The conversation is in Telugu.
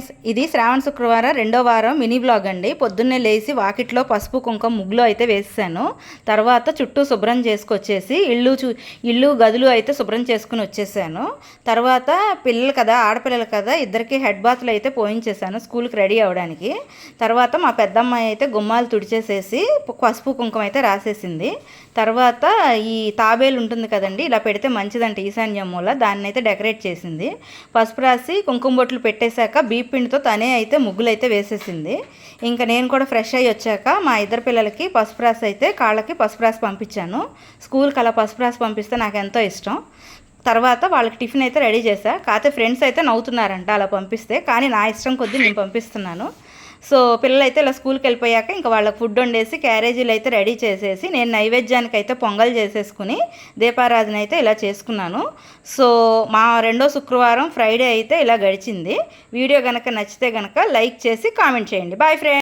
ఫ్రెండ్స్ ఇది శ్రావణ శుక్రవారం రెండో వారం మినీ బ్లాగ్ అండి. పొద్దున్నే లేచి వాకిట్లో పసుపు కుంకుమ ముగ్గులు అయితే వేసాను తర్వాత చుట్టూ శుభ్రం చేసుకొచ్చేసి ఇల్లు చూ ఇల్లు గదులు అయితే శుభ్రం చేసుకుని వచ్చేసాను. తర్వాత పిల్లలు కదా ఆడపిల్లలు కదా ఇద్దరికి హెడ్ బాత్లు అయితే పోయించేసాను స్కూల్కి రెడీ అవ్వడానికి. తర్వాత మా పెద్దమ్మాయి అయితే గుమ్మాలు తుడిచేసేసి పసుపు కుంకుమ అయితే రాసేసింది. తర్వాత ఈ తాబేలు ఉంటుంది కదండి ఇలా పెడితే మంచిదంట ఈశాన్యం మూల దాన్ని అయితే డెకరేట్ చేసింది. పసుపు రాసి కుంకుమ బొట్లు పెట్టేశాక బీప్ పిండితో తనే అయితే ముగ్గులైతే వేసేసింది. ఇంకా నేను కూడా ఫ్రెష్ అయ్యి వచ్చాక మా ఇద్దరు పిల్లలకి పసుపు రాసి అయితే కాళ్ళకి పసుపు రాసి పంపించాను. స్కూల్కి అలా పసుపు రాసి పంపిస్తే నాకు ఎంతో ఇష్టం. తర్వాత వాళ్ళకి టిఫిన్ అయితే రెడీ చేశా. కాకపోతే ఫ్రెండ్స్ అయితే నవ్వుతున్నారంట అలా పంపిస్తే. కానీ నా ఇష్టం కొద్దీ నేను పంపిస్తున్నాను. సో పిల్లలు అయితే ఇలా స్కూల్కి వెళ్ళిపోయాక ఇంకా వాళ్ళకి ఫుడ్ వండేసి క్యారేజీలు అయితే రెడీ చేసేసి నేను నైవేద్యానికి అయితే పొంగల్ చేసేసుకుని దీపారాధన అయితే ఇలా చేసుకున్నాను. సో మా రెండో శుక్రవారం ఫ్రైడే అయితే ఇలా గడిచింది. వీడియో కనుక నచ్చితే కనుక లైక్ చేసి కామెంట్ చేయండి. Bye friend.